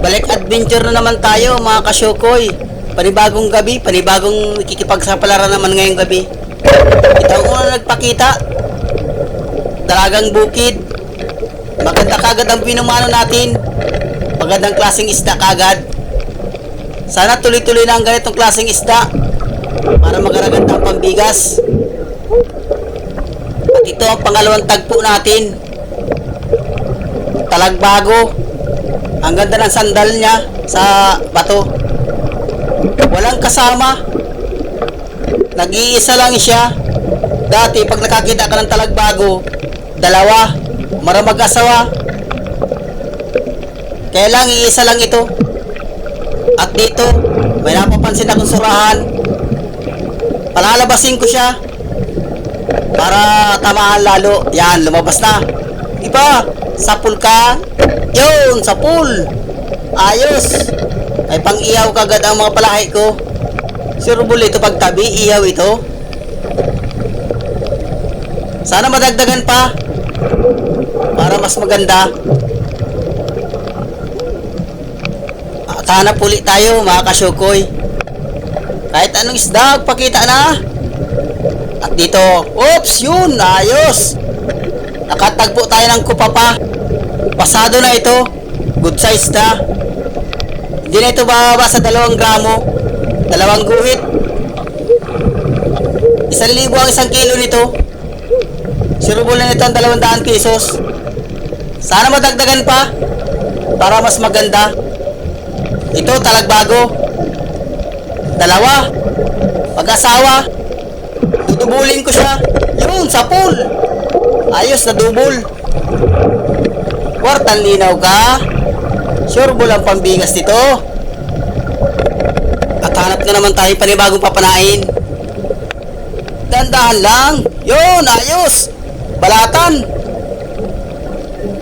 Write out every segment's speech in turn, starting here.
Balik adventure na naman tayo mga kasyokoy. Panibagong gabi, panibagong ikikipagsapalaran naman ngayong gabi. Ito ang una nagpakita. Dalagang bukid. Maganda kagad ang pinumano natin. Magandang klaseng isda kagad. Sana tuloy-tuloy na ang ganitong klaseng isda para magaraganda ang pambigas. At ito ang pangalawang tagpo natin. Talagbago. Ang ganda ng sandal niya sa bato. Walang kasama. Nag-iisa lang siya. Dati pag nakakita ka ng talagbago, dalawa, mara mag-asawa. Kaya lang iisa lang ito. At dito, may napapansin akong surahan. Palalabasin ko siya. Para tamaan lalo. Yan, lumabas na. Iba, sapul ka. Yun, sapul. Ayos. Ay pang iyaw kagad ang mga palahi ko. Sure bull ito pagtabi, iyaw ito. Sana madagdagan pa. Para mas maganda. Hanap ulit tayo mga kasyukoy. Kahit anong isda, pakita na. At dito, oops, yun, ayos. Nakatagpo tayo ng kupapa. Pasado na ito. Good size na. Hindi na ito bababa sa dalawang gramo. Dalawang guhit. Isang libo ang isang kilo nito. Sirubol na nito ang dalawang daan pesos. Sana madagdagan pa. Para mas maganda. Ito talagbago. Dalawa. Pag-asawa. Dudubulin ko siya. Yun, sa pool. Ayos na dubol. Kwartan linaw ka. Sure bull ang pambigas nito. At hanap na naman tayo panibagong papanain. Dandahan lang. Yun, ayos. Balatan.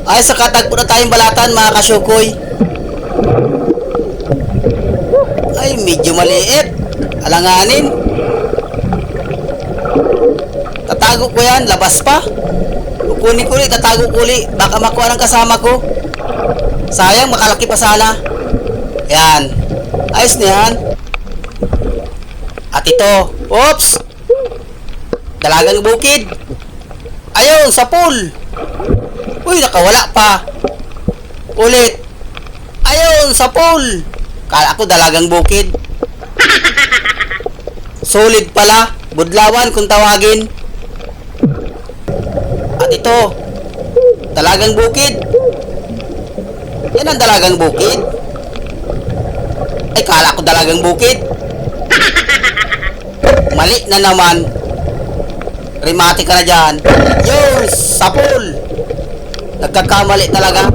Ay, sa katagpo na tayong balatan, mga kasyukoy. Ay, medyo maliit. Alanganin. Tatago ko yan, labas pa. Kukunin ko ulit, tatago ko ulit. Baka makuha ng kasama ko. Sayang, makalaki pa sana. Yan. Ayos na yan. At ito, oops! Dalagang bukid. Ayun, sa pool. Uy, nakawala pa. Ulit. Ayun, sa pool. Kala ko dalagang bukid. Solid pala. Budlawan kung tawagin. At ito, dalagang bukid. Yan ang dalagang bukid. Ay, kala ko dalagang bukid. Mali na naman. Rimati ka na dyan. Yun, sapul. Nagkakamali talaga.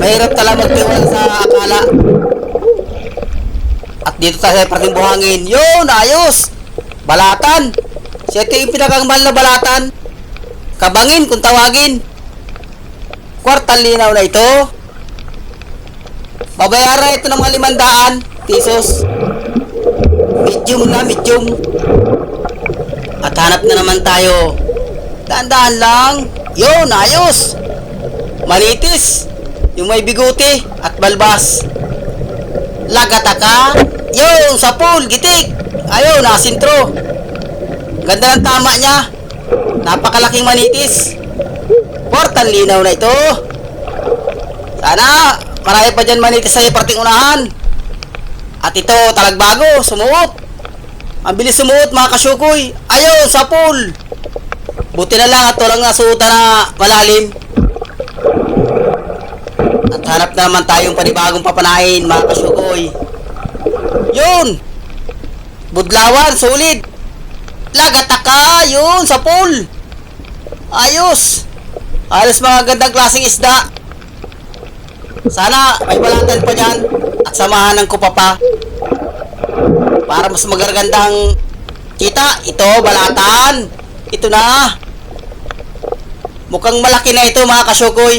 Mahirap talaga magtiwala sa akala. At dito sa parting buhangin. Yun, ayos. Balatan. Siya ito yung pinakangmahal na balatan. Kabangin kung tawagin. Kwartal linaw na ito. Babayaran ito ng mga limandaan. Pesos. Medium na, medium. At hanap na naman tayo. Dahan-dahan lang. Yun, ayos. Manitis. Yung may biguti at balbas. Lagataka. Yun, sa pool, gitik. Ayun, nakasintro. Ganda ng tama niya. Napakalaking manitis. Portal linaw na ito. Sana, marami pa dyan manitis sa parting unahan. At ito, talagbago, sumuot. Ang bilis sumuot mga kasyukoy. Ayun, sa pool. Buti na lang at walang nasuota na malalim. At hanap na naman tayong panibagong papanain mga kasyukoy. Yun! Budlawan, solid. Lagataka, yun, sa pool. Ayos. Ayos mga gandang klaseng isda. Sana may balatan pa dyan at samahan ng kupapa para mas magaragandang kita. Ito, balatan. Ito na. Mukhang malaki na ito mga kasyukoy.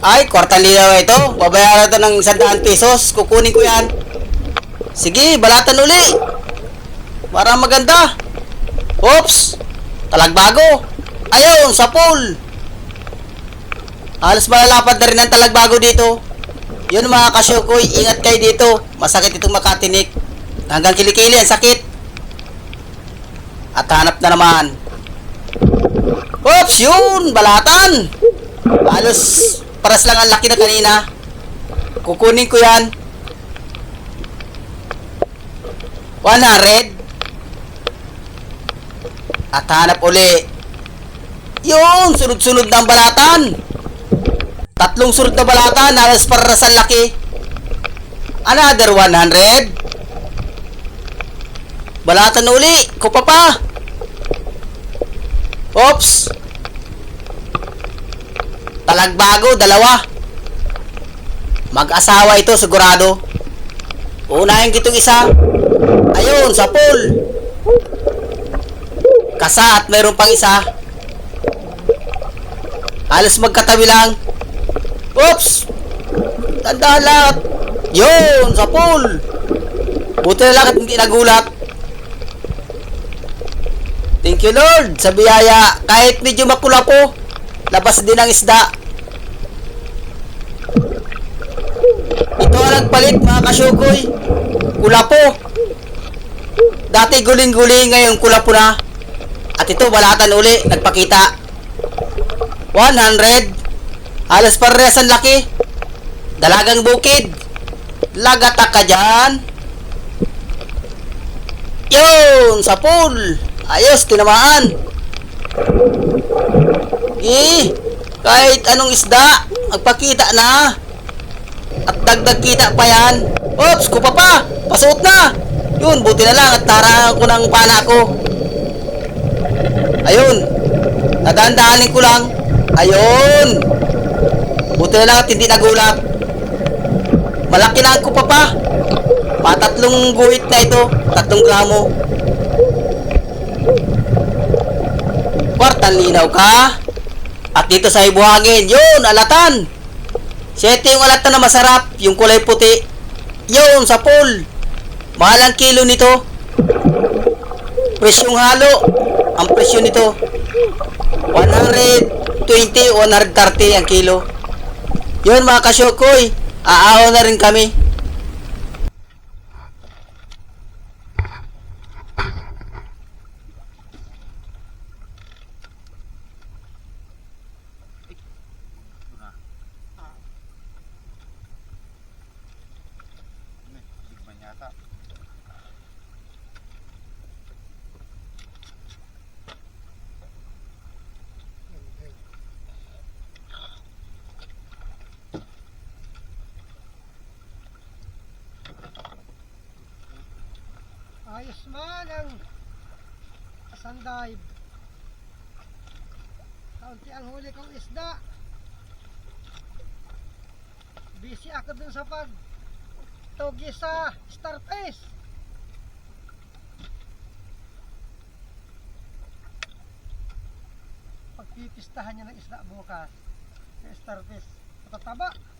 Ay, kwartal linaw ito. Babayaran ito ng 100 pesos. Kukunin ko yan. Sige, balatan uli. Para maganda. Oops. Talagbago. Ayun, sa pool. Halos malalapad na rin ang talagbago dito. Yun mga kasyukoy, ingat kayo dito. Masakit itong makatinik. Hanggang kilikili, ang sakit. At hanap na naman. Oops, yun! Balatan! Halos paras lang ang laki na kanina. Kukunin ko yan. 100. At hanap uli. Yun! Sunod-sunod na balatan. Tatlong sunod na balatan. Halos paras ang laki. Another 100. Balatan uli. Kupa pa. Oops. Talagbago, dalawa. Mag-asawa ito, sigurado. Unahin kitong isa. Ayun, sa pool. Kasa at mayroon pang isa. Halos magkatabi lang. Oops! Tandaan lahat. Yun, sa pool. Buti na lang at hindi nagulat. Thank you Lord sa biyaya. Kahit medyo makula po, labas din ang isda. Ito ang nagpalit mga kasyukoy. Kula po. Dati guling-guling, ngayon kula po na. At ito, balatan uli, nagpakita. 100. Halos parehas ang laki. Dalagang bukid. Lagata ka dyan. Yun, sa pool. Ayos, tinamaan. Eh, kahit anong isda, magpakita na. At dagdag kita pa yan. Oops, kupa pa. Pasuot na. Yun, buti na lang at tarangan ko ng pana ko. Ayun. Nadaan-daanin ko lang. Ayun. Buti na lang at hindi nagulat. Malaki na ang kupa pa. Patatlong guhit na ito. Tatlong gramo. Kwartan linaw ka. At dito sa ibuhangin, yun, alatan. Siyete yung alatan na masarap, yung kulay puti. Yun, sa pool. Mahal ang kilo nito. Presyong halo. Ang presyo nito. 120, 130 ang kilo. Yun mga kasyokoy. Aahaw na rin kami. Ayos man ang sandive. Kaunti ang huli kong isda. Busy ako dun sa pag togi sa starfish. Pagpipistahan niya ng isda bukas. Starfish. Matataba.